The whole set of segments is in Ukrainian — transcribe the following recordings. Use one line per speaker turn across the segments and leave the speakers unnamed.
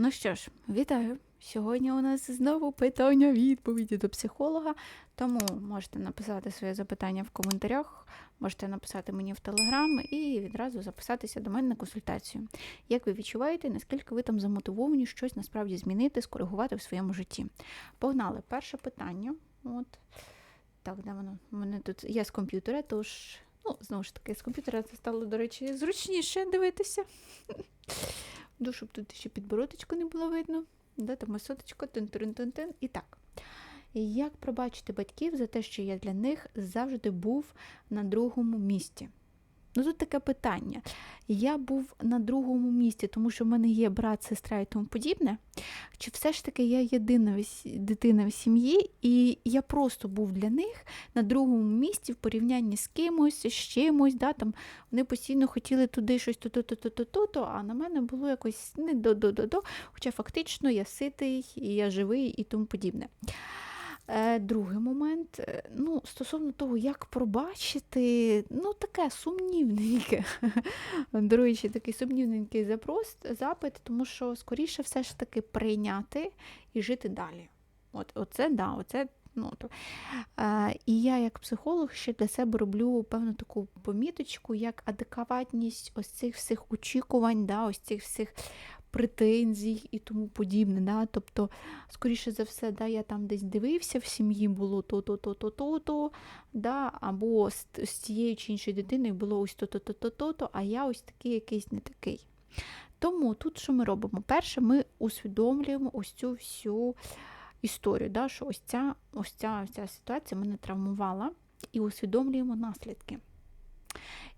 Ну що ж, вітаю! Сьогодні у нас знову питання відповіді до психолога. Тому можете написати своє запитання в коментарях, можете написати мені в телеграм і відразу записатися до мене на консультацію. Як ви відчуваєте, наскільки ви там замотивовані щось насправді змінити, скоригувати в своєму житті? Погнали, перше питання. От. Так, де воно? У мене тут я з комп'ютера, тож, ну, знову ж таки, з комп'ютера це стало, до речі, зручніше дивитися. Ну, щоб тут ще підбородочку не було видно. Да, там масоточка, тин-тин-тин-тин. І так. Як пробачити батьків за те, що я для них завжди був на другому місці? Ну, тут таке питання. Я був на другому місці, тому що в мене є брат, сестра і тому подібне. Чи все ж таки я єдина дитина в сім'ї, і я просто був для них на другому місці в порівнянні з кимось, з чимось. Да, там, вони постійно хотіли туди щось то-то-то-то-то, а на мене було якось не до-до-до-до, хоча фактично я ситий, і я живий і тому подібне. Е, Другий момент, е, ну, стосовно того, як пробачити, ну таке сумнівненьке. До речі, такий сумнівненький запрос, запит, тому що скоріше все ж таки прийняти і жити далі. От, оце, да, оце, ну, то. Е, і я, як психолог, ще для себе роблю певну таку поміточку, як адекватність ось цих всіх очікувань, да, ось цих всіх претензій і тому подібне. Да? Тобто, скоріше за все, да, я там десь дивився, в сім'ї було то-то, то-то, то-то, да? або з, з цією чи іншою дитиною було ось то-то, то-то, то-то, а я ось такий якийсь не такий. Тому тут що ми робимо? Перше, ми усвідомлюємо ось цю всю історію, да, що ось ця, ось ця, ось ця ситуація мене травмувала, і усвідомлюємо наслідки.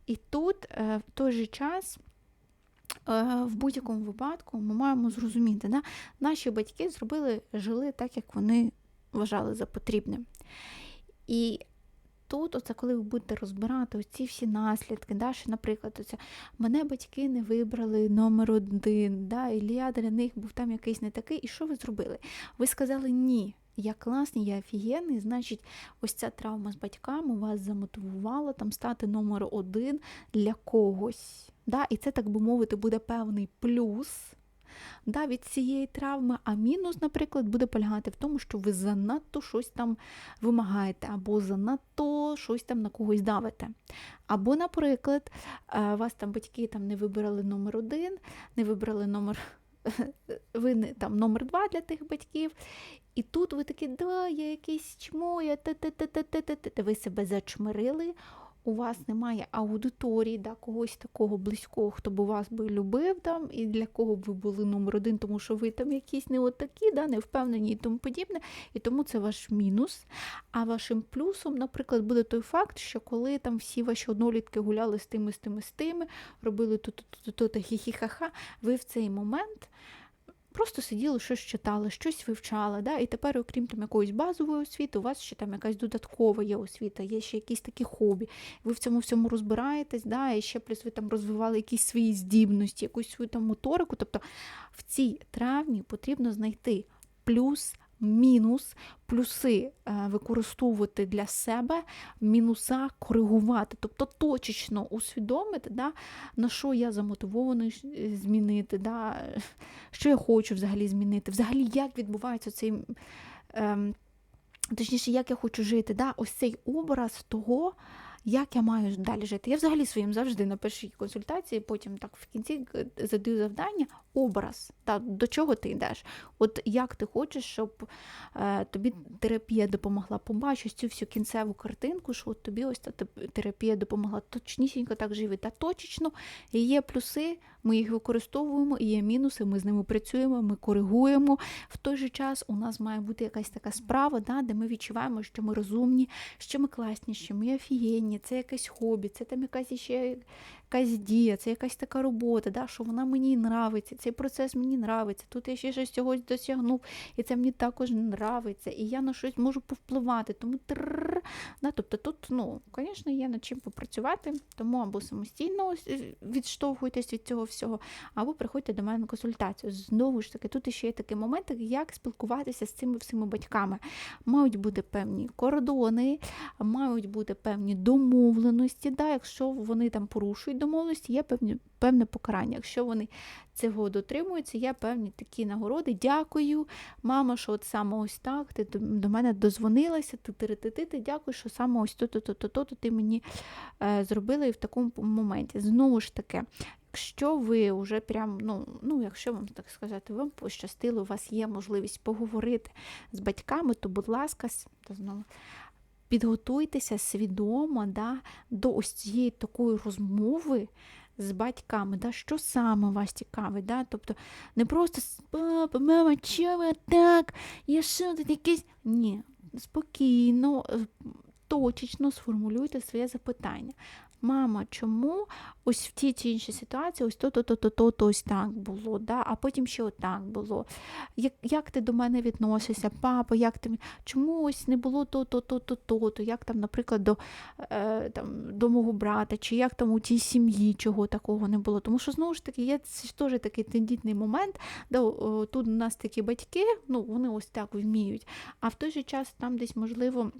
І тут е, в той же час в будь-якому випадку ми маємо зрозуміти, да, наші батьки зробили, жили так, як вони вважали за потрібне. І тут, оце, коли ви будете розбирати оці всі наслідки, да, що, наприклад, оце, мене батьки не вибрали номер один, да, і я для них був там якийсь не такий. І що ви зробили? Ви сказали ні. Я класний, я офігенний, значить, ось ця травма з батьками вас замотивувала там стати номер один для когось. Да? І це, так би мовити, буде певний плюс да, від цієї травми, а мінус, наприклад, буде полягати в тому, що ви занадто щось там вимагаєте, або занадто щось там на когось давите. Або, наприклад, е, вас там батьки там не вибрали номер один, не вибрали номер. Ви не там номер два для тих батьків, і тут ви такі, да, я якийсь чмо, я те-те-те-те-те-те. Ви себе зачмирили, у вас немає аудиторії, да, когось такого близького, хто б вас би любив там, і для кого б ви були номер один, тому що ви там якісь не отакі, да, не впевнені і тому подібне. І тому це ваш мінус. А вашим плюсом, наприклад, буде той факт, що коли там всі ваші однолітки гуляли з тими, з тими, з тими, робили тут-тут-тут, хі-хі-ха-ха, ви в цей момент. Просто сиділи, щось читали, щось вивчали. Да? І тепер, окрім там якоїсь базової освіти, у вас ще там якась додаткова є освіта, є ще якісь такі хобі. Ви в цьому всьому розбираєтесь, да? і ще плюс ви там розвивали якісь свої здібності, якусь свою там моторику. Тобто в цій травні потрібно знайти плюс. Мінус, плюси е, використовувати для себе, мінуса коригувати, тобто точечно усвідомити, да, на що я замотивований е, змінити, да, що я хочу взагалі змінити, взагалі як відбувається цей, ем, точніше, як я хочу жити, да, ось цей образ того, як я маю далі жити. Я взагалі своїм завжди на першій консультації, потім так в кінці задаю завдання, образ, та, до чого ти йдеш. От як ти хочеш, щоб е, тобі терапія допомогла побачити цю всю кінцеву картинку, що от тобі ось та терапія допомогла точнісінько так живі та точечно. Є плюси, ми їх використовуємо, і є мінуси, ми з ними працюємо, ми коригуємо. В той же час у нас має бути якась така справа, да, де ми відчуваємо, що ми розумні, що ми класні, що ми офігенні, це якесь хобі, це там якась ще якась дія, це якась така робота, да, що вона мені нравиться, цей процес мені нравиться, тут я ще щось цього досягнув, і це мені також нравиться, і я на щось можу повпливати. Тому. Да? Тобто тут, ну, звісно, є над чим попрацювати, тому або самостійно е, відштовхуйтесь від цього всього, або приходьте до мене на консультацію. Знову ж таки, тут ще є такий момент, як спілкуватися з цими всіми батьками. Мають бути певні кордони, мають бути певні домовленості. Да? Якщо вони там порушують домовленості, є певні, певне покарання. Якщо вони цього дотримуються, є певні такі нагороди. Дякую, мама, що от саме ось так, ти до мене дозвонилася, ти ти ти ти, дякую, що саме ось то-то-то-то ти мені е, зробила і в такому моменті. Знову ж таки. Якщо ви вже прям, ну, ну, якщо вам так сказати, вам пощастило, у вас є можливість поговорити з батьками, то, будь ласка, знову підготуйтеся свідомо да, до ось цієї такої розмови з батьками, да, що саме вас цікавить. Да? Тобто не просто папа, мама, чого так? Я що тут якийсь. Ні, спокійно, е, точечно сформулюйте своє запитання мама, чому ось в тій чи іншій ситуації ось то-то, то-то, то-то ось так було, да? а потім ще отак було. Як як ти до мене відносишся, папа, як ти чому ось не було то-то, то-то, то-то, як там, наприклад, до е, там, до мого брата, чи як там у тій сім'ї чого такого не було. Тому що, знову ж таки, є теж такий тендітний момент, де тут у нас такі батьки, ну вони ось так вміють, а в той же час там десь можливо.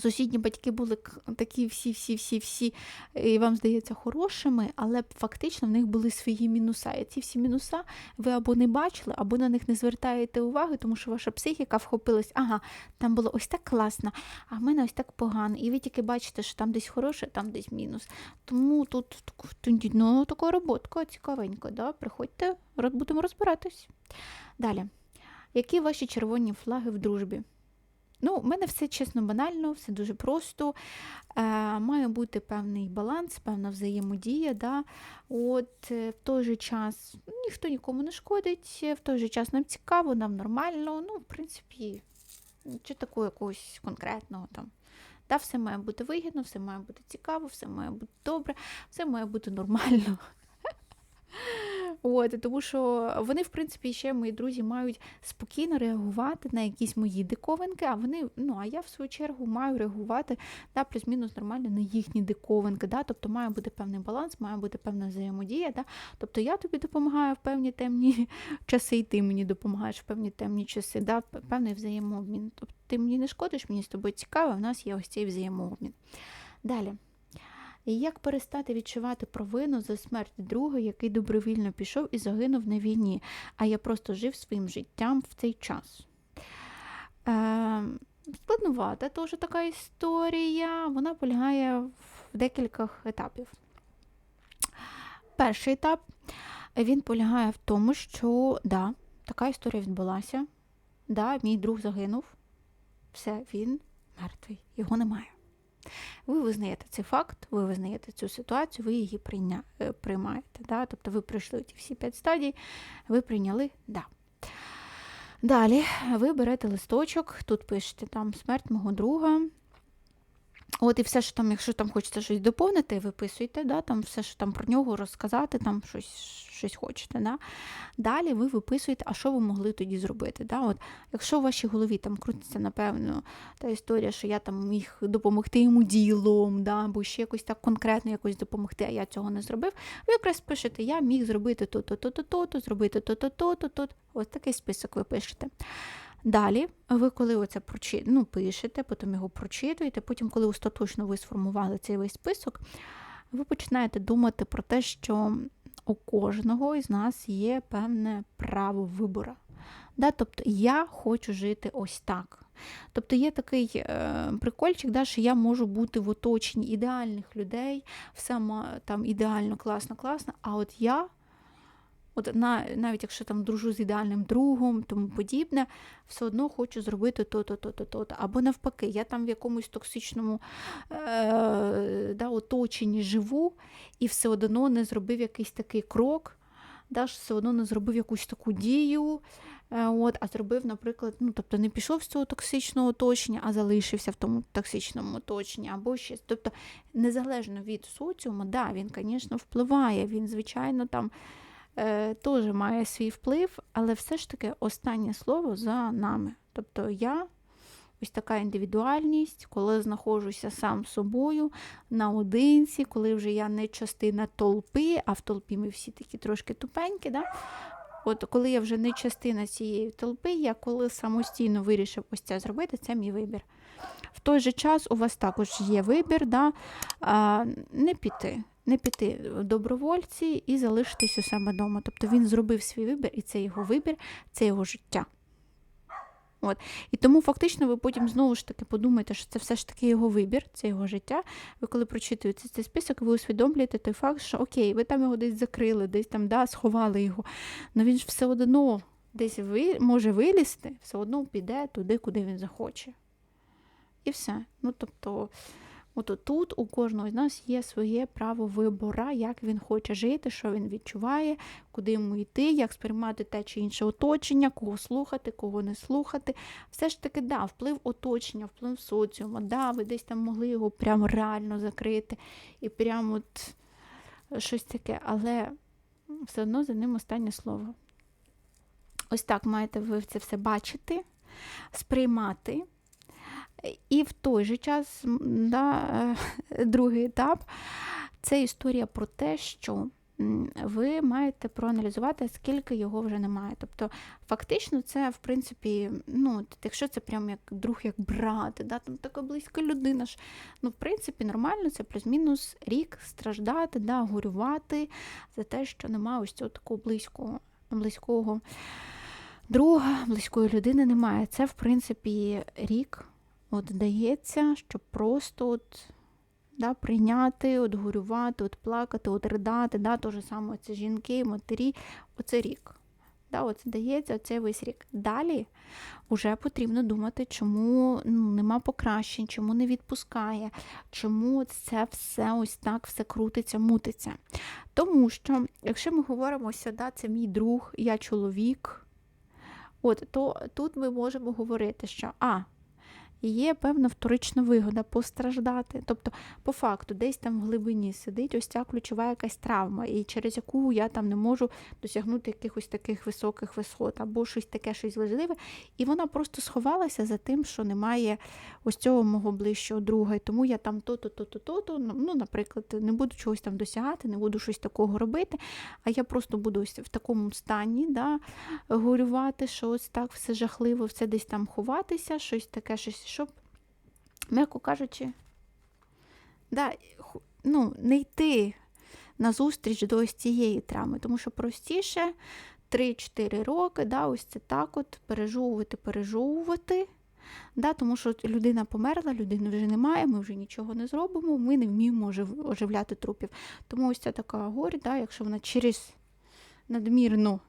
Сусідні батьки були такі всі-всі-всі-всі, і вам здається, хорошими, але фактично в них були свої мінуса. І ці всі мінуса ви або не бачили, або на них не звертаєте уваги, тому що ваша психіка вхопилась, ага, там було ось так класно, а в мене ось так погано. І ви тільки бачите, що там десь хороше, там десь мінус. Тому тут ну, така роботка цікавенька. Да? Приходьте, будемо розбиратись. Далі. Які ваші червоні флаги в дружбі? Ну, У мене все чесно, банально, все дуже просто. Е, Має бути певний баланс, певна взаємодія. Да? От е, В той же час ніхто нікому не шкодить, в той же час нам цікаво, нам нормально. Ну, в принципі, чи такого якогось конкретного там. Да, Все має бути вигідно, все має бути цікаво, все має бути добре, все має бути нормально. От, Тому що вони, в принципі, ще мої друзі мають спокійно реагувати на якісь мої диковинки, а вони, ну, а я в свою чергу маю реагувати да, плюс-мінус нормально на їхні диковинки. Да? Тобто має бути певний баланс, має бути певна взаємодія. Да? Тобто я тобі допомагаю в певні темні часи, і ти мені допомагаєш в певні темні часи, да? певний взаємообмін. Тобто ти мені не шкодиш, мені з тобою цікаво, у нас є ось цей взаємообмін. Далі. І як перестати відчувати провину за смерть друга, який добровільно пішов і загинув на війні, а я просто жив своїм життям в цей час. Е, Складнувата теж така історія, вона полягає в декілька етапів. Перший етап він полягає в тому, що да, така історія відбулася. Да, Мій друг загинув, все, він мертвий, його немає. Ви визнаєте цей факт, ви визнаєте цю ситуацію, ви її прийня... Е, приймаєте. Да? Тобто ви пройшли ті всі п'ять стадій, ви прийняли да. Далі ви берете листочок, тут пишете там смерть мого друга, От і все, що там, якщо там хочеться щось доповнити, виписуйте, да, там все, що там про нього розказати, там щось щось хочете. Да. Далі ви виписуєте, а що ви могли тоді зробити. Да. От, Якщо в вашій голові там крутиться, напевно, та історія, що я там міг допомогти йому ділом, да, або ще якось так конкретно якось допомогти, а я цього не зробив, ви якраз пишете, я міг зробити то-то, то-то, то-то, зробити то-то, то-то, то-то. Ось такий список ви пишете. Далі, ви коли оце прочи... ну, пишете, потім його прочитуєте, потім, коли остаточно ви сформували цей весь список, ви починаєте думати про те, що у кожного із нас є певне право вибору. Да? Тобто я хочу жити ось так. Тобто є такий е, прикольчик, да, що я можу бути в оточенні ідеальних людей, все там ідеально, класно, класно, а от я От на, навіть якщо там дружу з ідеальним другом, тому подібне, все одно хочу зробити то-то, то-то, то-то. Або навпаки, я там в якомусь токсичному е, да, оточенні живу і все одно не зробив якийсь такий крок, да, все одно не зробив якусь таку дію. Е, от, А зробив, наприклад, ну, тобто не пішов з цього токсичного оточення, а залишився в тому токсичному оточенні, або щось. Тобто, незалежно від соціуму, да, він, звісно, впливає, він, звичайно, там е, теж має свій вплив, але все ж таки останнє слово за нами. Тобто я ось така індивідуальність, коли знаходжуся сам собою наодинці, коли вже я не частина толпи, а в толпі ми всі такі трошки тупенькі. Да? От коли я вже не частина цієї толпи, я коли самостійно вирішив ось це зробити, це мій вибір. В той же час у вас також є вибір, да, а, не піти. Не піти в добровольці і залишитись у себе вдома. Тобто він зробив свій вибір, і це його вибір, це його життя. От. І тому фактично ви потім знову ж таки подумаєте, що це все ж таки його вибір, це його життя. Ви коли прочитуєте цей список, ви усвідомлюєте той факт, що окей, ви там його десь закрили, десь там да, сховали його. але він ж все одно десь ви, може вилізти, все одно піде туди, куди він захоче. І все. Ну, тобто, от тут у кожного з нас є своє право вибора, як він хоче жити, що він відчуває, куди йому йти, як сприймати те чи інше оточення, кого слухати, кого не слухати. Все ж таки, да, вплив оточення, вплив соціуму, да, ви десь там могли його прямо реально закрити і прямо от щось таке, але все одно за ним останнє слово. Ось так маєте ви це все бачити, сприймати. І в той же час, да, е, другий етап це історія про те, що ви маєте проаналізувати, скільки його вже немає. Тобто, фактично, це, в принципі, ну, якщо це прям як друг, як брат, да, там така близька людина ж, ну, в принципі, нормально, це плюс-мінус рік страждати, да, горювати за те, що немає ось цього такого близького, близького друга, близької людини немає. Це, в принципі, рік. От дається, щоб просто от, да, прийняти, от горювати, от плакати, от ридати, да, то же саме це жінки, матері, оце рік. Да, Оце дається оцей весь рік. Далі вже потрібно думати, чому ну, нема покращень, чому не відпускає, чому це все ось так все крутиться, мутиться. Тому що, якщо ми говоримо, що да, це мій друг, я чоловік, от, то тут ми можемо говорити, що а, є певна вторична вигода постраждати. Тобто, по факту, десь там в глибині сидить ось ця ключова якась травма, і через яку я там не можу досягнути якихось таких високих висот, або щось таке, щось важливе. І вона просто сховалася за тим, що немає ось цього мого ближчого друга. І тому я там то-то, то-то, то-то, ну, наприклад, не буду чогось там досягати, не буду щось такого робити, а я просто буду в такому стані да, горювати, що ось так все жахливо, все десь там ховатися, щось таке, щось щоб, м'яко кажучи, да, ну, не йти на зустріч до ось цієї травми, тому що простіше 3-4 роки, да, ось це так от пережовувати, пережовувати. Да, Тому що людина померла, людини вже немає, ми вже нічого не зробимо, ми не вміємо оживляти трупів. Тому ось ця така горі, да, якщо вона через надмірну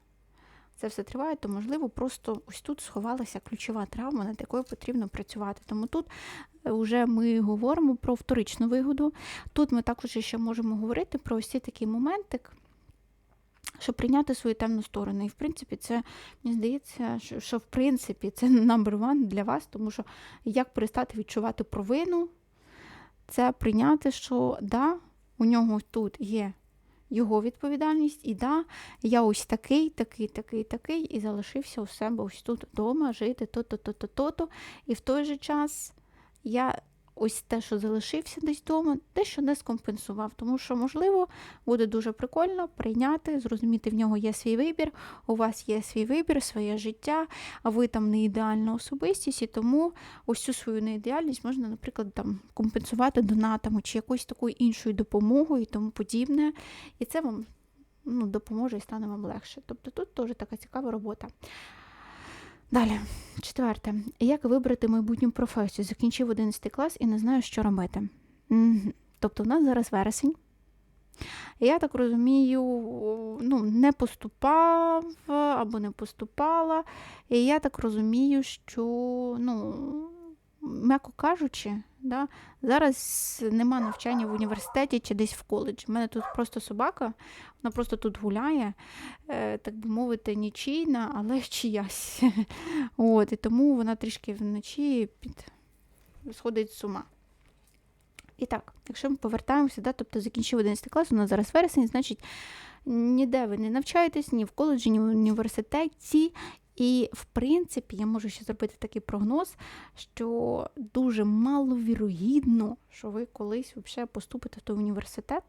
це все триває, то, можливо, просто ось тут сховалася ключова травма, над якою потрібно працювати. Тому тут вже е, ми говоримо про вторичну вигоду. Тут ми також ще можемо говорити про ось цей такий моментик. Щоб прийняти свою темну сторону. І, в принципі, це, мені здається, що, що в принципі, це number one для вас, тому що як перестати відчувати провину, це прийняти, що да, у нього тут є його відповідальність, і да, я ось такий, такий, такий, такий, і залишився у себе ось тут вдома жити то-то, то-то, то-то. І в той же час я ось те, що залишився десь вдома, дещо не скомпенсував. Тому що, можливо, буде дуже прикольно прийняти, зрозуміти, в нього є свій вибір, у вас є свій вибір, своє життя, а ви там не ідеальна особистість, і тому ось цю свою неідеальність можна, наприклад, там компенсувати донатами чи якоюсь такою іншою допомогою і тому подібне. І це вам ну, допоможе і стане вам легше. Тобто тут теж така цікава робота. Далі, четверте. Як вибрати майбутню професію? Закінчив 11 клас і не знаю, що робити. Тобто, в нас зараз вересень. Я так розумію, ну, не поступав або не поступала. І я так розумію, що, ну, м'яко кажучи, да, зараз нема навчання в університеті чи десь в коледжі. У мене тут просто собака, вона просто тут гуляє, е, так би мовити, нічийна, але чиясь. От, І тому вона трішки вночі під... сходить з ума. І так, якщо ми повертаємося, да, тобто закінчив 11 клас, у нас зараз вересень, значить ніде ви не навчаєтесь, ні в коледжі, ні в університеті, І, в принципі, я можу ще зробити такий прогноз, що дуже маловірогідно, що ви колись взагалі поступите в той університет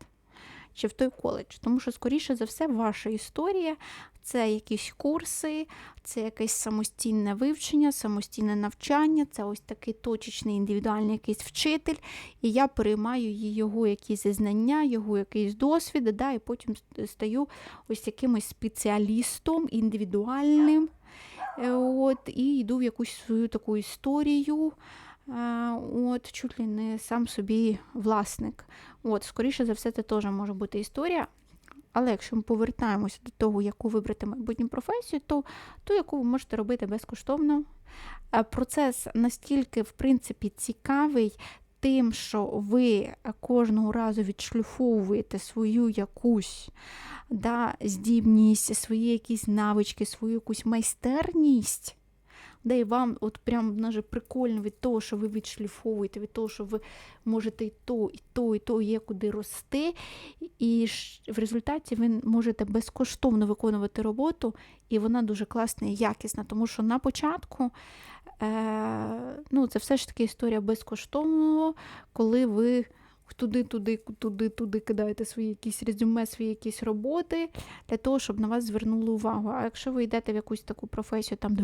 чи в той коледж. Тому що, скоріше за все, ваша історія це якісь курси, це якесь самостійне вивчення, самостійне навчання, це ось такий точечний індивідуальний якийсь вчитель, і я переймаю його якісь знання, його якийсь досвід, да, і потім стаю ось якимось спеціалістом індивідуальним. Е, от, І йду в якусь свою таку історію. От, Чуть ли не сам собі власник. От, Скоріше за все, це теж може бути історія. Але якщо ми повертаємося до того, яку вибрати майбутню професію, то ту, яку ви можете робити безкоштовно. Е, процес настільки, в принципі, цікавий. Тим, що ви кожного разу відшлюфовуєте свою якусь да, здібність, свої якісь навички, свою якусь майстерність, де і вам от прям даже прикольно від того, що ви відшліфовуєте, від того, що ви можете і то, і то, і то є куди рости. І в результаті ви можете безкоштовно виконувати роботу, і вона дуже класна і якісна, тому що на початку. Е, ну, Це все ж таки історія безкоштовного, коли ви туди, туди, туди, туди кидаєте свої якісь резюме, свої якісь роботи для того, щоб на вас звернули увагу. А якщо ви йдете в якусь таку професію, там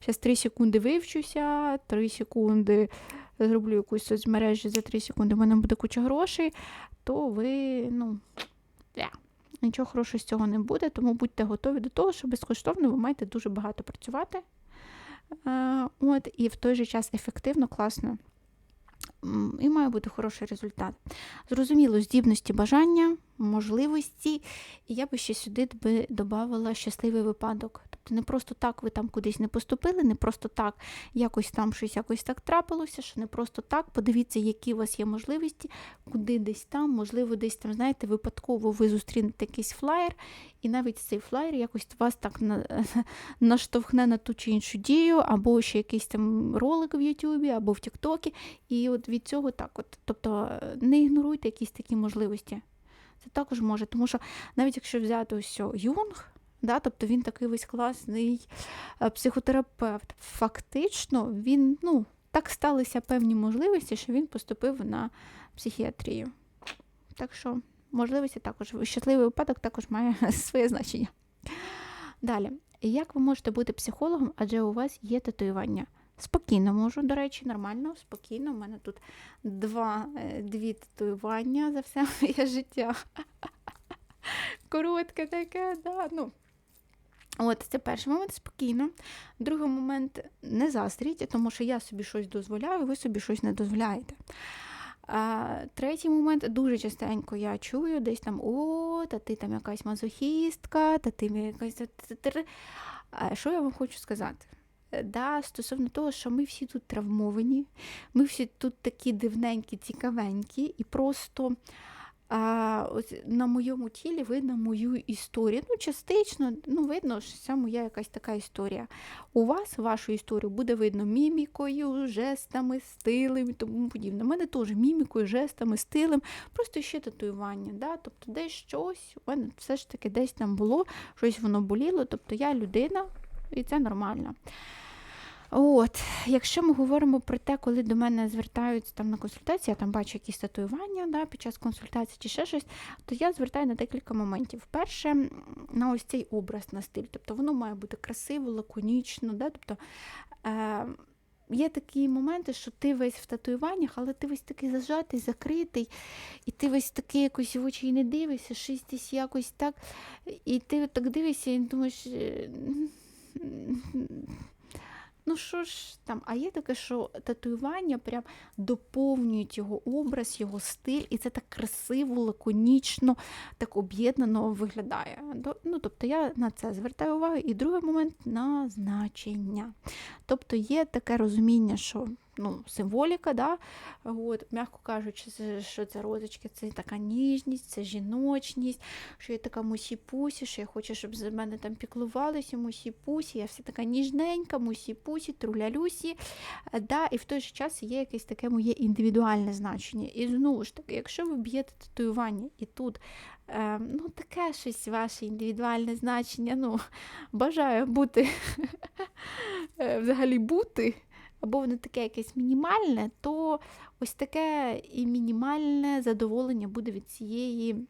зараз 3 секунди вивчуся, 3 секунди зроблю якусь соцмережі, за 3 секунди в мене буде куча грошей, то ви, ну, нічого хорошого з цього не буде, тому будьте готові до того, що безкоштовно ви маєте дуже багато працювати. От, І в той же час ефективно, класно і має бути хороший результат. Зрозуміло, здібності, бажання, можливості, і я би ще сюди би додавала щасливий випадок. Тобто не просто так ви там кудись не поступили, не просто так якось там щось якось так трапилося, що не просто так. Подивіться, які у вас є можливості, куди десь там, можливо, десь там, знаєте, випадково ви зустрінете якийсь флаєр, і навіть цей флаєр якось вас так на, наштовхне на ту чи іншу дію, або ще якийсь там ролик в Ютубі, або в Тіктокі. І от від цього так, от, тобто не ігноруйте якісь такі можливості. Це також може, тому що навіть якщо взяти ось Юнг, да, тобто він такий весь класний е, психотерапевт, фактично він, ну, так сталися певні можливості, що він поступив на психіатрію. Так що, можливості також, щасливий випадок також має своє значення. Далі, як ви можете бути психологом, адже у вас є татуювання? Спокійно можу, до речі, нормально, спокійно. У мене тут два, е, дві татуювання за все моє життя. Коротке таке, да, ну. От, це перший момент спокійно. Другий момент не застріть, тому що я собі щось дозволяю, ви собі щось не дозволяєте. А, Третій момент дуже частенько я чую десь там: о, та ти там якась мазохістка, та ти якась. А Що я вам хочу сказати? Да, Стосовно того, що ми всі тут травмовані, ми всі тут такі дивненькі, цікавенькі, і просто а, ось на моєму тілі видно мою історію. Ну, частично, ну, видно, що це моя якась така історія. У вас вашу історію буде видно мімікою, жестами, стилем і тому подібне. У мене теж мімікою, жестами, стилем, просто ще татуювання. Да? Тобто десь щось, у мене все ж таки десь там було, щось воно боліло. Тобто я людина, і це нормально. От, Якщо ми говоримо про те, коли до мене звертаються там на консультацію, я там бачу якісь татуювання да, під час консультації чи ще щось, то я звертаю на декілька моментів. Перше, на ось цей образ на стиль. Тобто воно має бути красиво, лаконічно. Да, тобто, е, Є такі моменти, що ти весь в татуюваннях, але ти весь такий зажатий, закритий, і ти весь такий якось в очі не дивишся, щось якось так. І ти так дивишся і думаєш. «Е, Ну що ж там, а є таке, що татуювання прям доповнюють його образ, його стиль, і це так красиво, лаконічно, так об'єднано виглядає. Ну, Тобто я на це звертаю увагу. І другий момент на значення. Тобто є таке розуміння, що ну, символіка, да? От, м'яко кажучи, що це розочки, це така ніжність, це жіночність, що я така мусі-пусі, що я хочу, щоб за мене там піклувалися, мусі-пусі, я вся така ніжненька, мусі-пусі, трулялюсі. Да? І в той же час є якесь таке моє індивідуальне значення. І знову ж таки, якщо ви б'єте татуювання і тут е, ну, таке щось ваше індивідуальне значення, ну, бажаю бути е, взагалі бути, або воно таке якесь мінімальне, то ось таке і мінімальне задоволення буде від цієї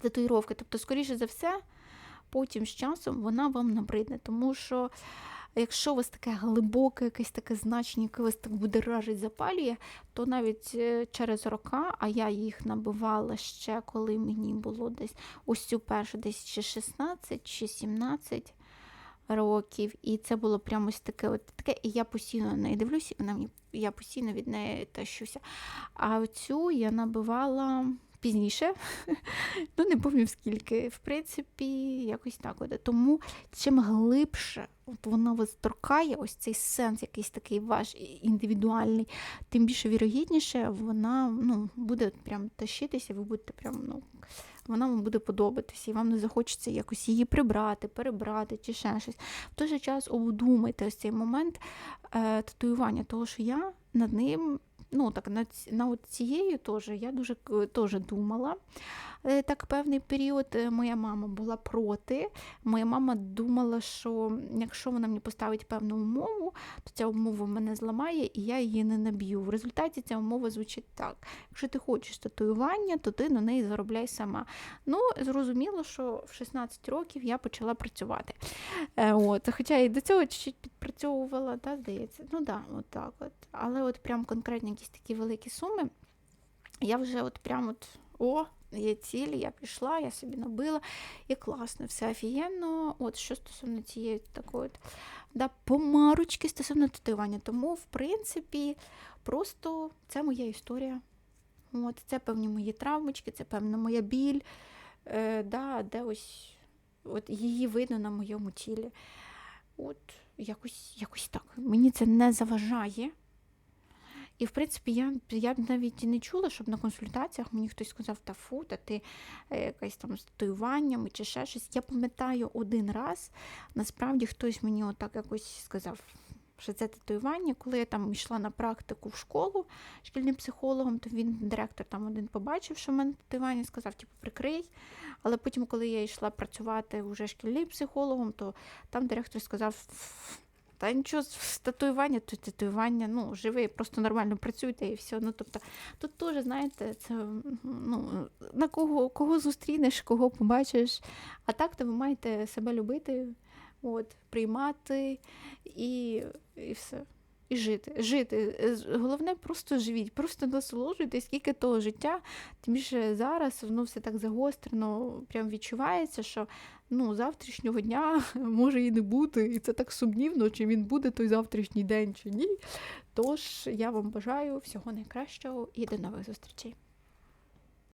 татуїровки. Тобто, скоріше за все, потім з часом вона вам набридне, тому що. Якщо у вас таке глибоке, якесь таке значення, яке вас так будоражить, запалює, то навіть е, через рока, а я їх набивала ще, коли мені було десь ось цю першу десь чи 16 чи 17 років. І це було прямо ось таке, от таке, і я постійно на неї дивлюся, і вона мені, я постійно від неї тащуся. А оцю я набивала пізніше, ну не пам'ятаю скільки. В принципі, якось так. От. Тому чим глибше от вона вас торкає, ось цей сенс, якийсь такий ваш індивідуальний, тим більше вірогідніше вона ну, буде прям тащитися, ви будете прям, ну, вона вам буде подобатися, і вам не захочеться якось її прибрати, перебрати чи ще щось. В той же час обдумайте ось цей момент е, татуювання, того, що я над ним. Ну, так, над, над цією теж я дуже теж думала. Е, Так, певний період е, моя мама була проти. Моя мама думала, що якщо вона мені поставить певну умову, то ця умова мене зламає і я її не наб'ю. В результаті ця умова звучить так: якщо ти хочеш татуювання, то ти на неї заробляй сама. Ну, зрозуміло, що в 16 років я почала працювати. Е, От, хоча і до цього чуть-чуть підпрацьовувала, та, здається. Ну да, от так от. Але от прям конкретно якісь такі великі суми. Я вже от прям от о, є цілі, я пішла, я собі набила, і класно, все офігенно. От що стосовно цієї такої да, помарочки стосовно татуювання. Тому, в принципі, просто це моя історія. От, це певні мої травмочки, це певна моя біль, е, да, де ось от її видно на моєму тілі. От якось, якось так. Мені це не заважає. І, в принципі, я, я б навіть і не чула, щоб на консультаціях мені хтось сказав, та фу, та ти е, якась там з татуюваннями чи ще щось. Я пам'ятаю один раз, насправді хтось мені отак якось сказав, що це татуювання. Коли я там йшла на практику в школу шкільним психологом, то він, директор там один побачив, що в мене татуювання, сказав, типу, прикрий. Але потім, коли я йшла працювати вже шкільним психологом, то там директор сказав. Та нічого, з татуювання, то татуювання, ну, живи, просто нормально працюйте і все. Ну, тобто, тут теж, знаєте, це ну, на кого, кого зустрінеш, кого побачиш. А так то ви маєте себе любити, от, приймати і, і все. І жити. жити. Головне, просто живіть, просто насолоджуйтесь, скільки того життя. Тим більше зараз воно все так загострено, прям відчувається, що ну, завтрашнього дня може і не бути, і це так сумнівно, чи він буде той завтрашній день, чи ні. Тож я вам бажаю всього найкращого і до нових зустрічей.